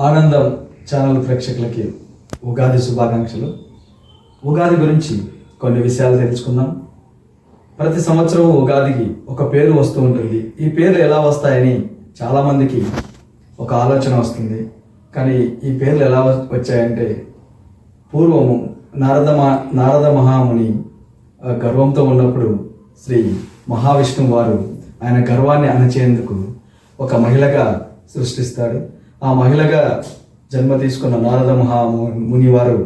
ఆనందం ఛానల్ ప్రేక్షకులకి ఉగాది శుభాకాంక్షలు. ఉగాది గురించి కొన్ని విషయాలు తెలుసుకుందాం. ప్రతి సంవత్సరం ఉగాదికి ఒక పేరు వస్తూ ఉంటుంది. ఈ పేర్లు ఎలా వస్తాయని చాలామందికి ఒక ఆలోచన వస్తుంది. కానీ ఈ పేర్లు ఎలా వచ్చాయంటే పూర్వము నారద మహా నారద మహాముని గర్వంతో ఉన్నప్పుడు శ్రీ మహావిష్ణువు వారు ఆయన గర్వాన్ని అణచేందుకు ఒక మహిళగా సృష్టిస్తాడు. ఆ మహిళగా జన్మ తీసుకున్న నారద మహాము ముని వారు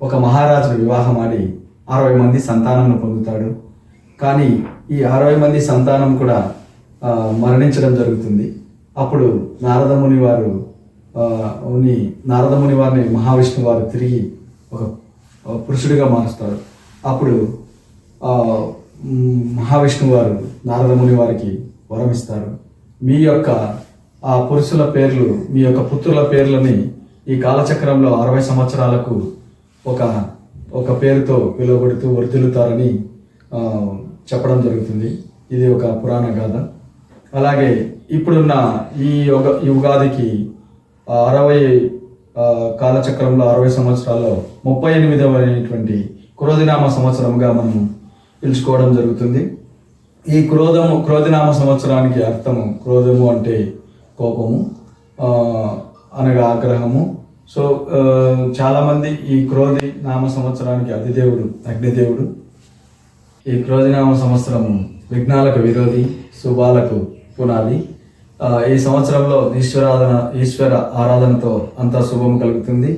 ఒక మహారాజును వివాహం ఆడి అరవై మంది సంతానాన్ని పొందుతాడు. కానీ ఈ అరవై మంది సంతానం కూడా మరణించడం జరుగుతుంది. అప్పుడు నారదముని వారు నారదముని వారిని మహావిష్ణువు వారు తిరిగి ఒక పురుషుడిగా మారుస్తారు. అప్పుడు మహావిష్ణు మహావిష్ణువు వారు నారదముని వారికి వరమిస్తారు. మీ యొక్క ఆ పురుషుల పేర్లు మీ యొక్క పుత్రుల పేర్లని ఈ కాలచక్రంలో అరవై సంవత్సరాలకు ఒక ఒక పేరుతో పిలువబడుతూ వర్ధిల్లుతారని చెప్పడం జరుగుతుంది. ఇది ఒక పురాణ గాథ. అలాగే ఇప్పుడున్న ఈ యుగ యుగాదికి అరవై కాలచక్రంలో అరవై సంవత్సరాల్లో ముప్పై ఎనిమిదవైనటువంటి క్రోధినామ సంవత్సరంగా మనం పిలుచుకోవడం జరుగుతుంది. ఈ క్రోధము క్రోధినామ సంవత్సరానికి అర్థము క్రోధము అంటే కోపము అనగా ఆగ్రహము. సో చాలామంది ఈ క్రోధి నామ సంవత్సరానికి అతిదేవుడు అగ్నిదేవుడు. ఈ క్రోధినామ సంవత్సరం విఘ్నాలకు విరోధి శుభాలకు పునాది. ఈ సంవత్సరంలో ఈశ్వరాధన ఈశ్వర ఆరాధనతో అంతా శుభం కలుగుతుంది.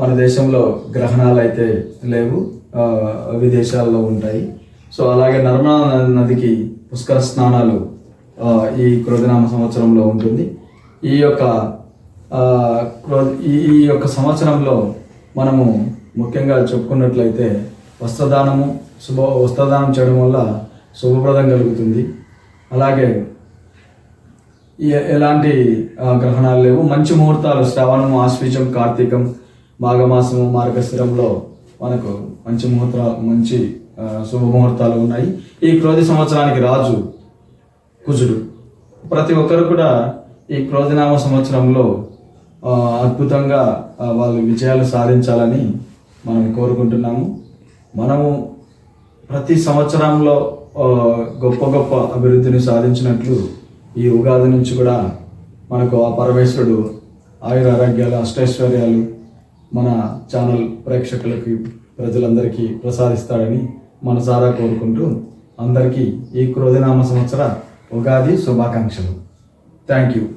మన దేశంలో గ్రహణాలు అయితే లేవు విదేశాల్లో ఉంటాయి. సో అలాగే నర్మదా నదికి పుష్కర స్నానాలు ఈ క్రోధనామ సంవత్సరంలో ఉంటుంది. ఈ యొక్క ఈ ఈ యొక్క సంవత్సరంలో మనము ముఖ్యంగా చెప్పుకున్నట్లయితే వస్త్రదానము శుభ వస్త్రదానం చేయడం వల్ల శుభప్రదం కలుగుతుంది. అలాగే ఎలాంటి గ్రహణాలు లేవు. మంచి ముహూర్తాలు శ్రావణం ఆశ్వీజం కార్తీకం మాఘమాసము మార్గశిరంలో మనకు మంచి ముహూర్త మంచి శుభ శుభముహూర్తాలు ఉన్నాయి. ఈ క్రోధి సంవత్సరానికి రాజు కుజుడు. ప్రతి ఒక్కరు కూడా ఈ క్రోధనామ సంవత్సరంలో అద్భుతంగా వాళ్ళు విజయాలు సాధించాలని మనం కోరుకుంటున్నాము. మనము ప్రతి సంవత్సరంలో గొప్ప గొప్ప అభివృద్ధిని సాధించినట్లు ఈ ఉగాది నుంచి కూడా మనకు ఆ పరమేశ్వరుడు ఆయుర ఆరోగ్యాలు అష్టైశ్వర్యాలు మన ఛానల్ ప్రేక్షకులకి ప్రజలందరికీ ప్రసాదిస్తాడని మనసారా కోరుకుంటూ అందరికీ ఈ క్రోధనామ సంవత్సర ఉగాది శుభాకాంక్షలు. Thank you.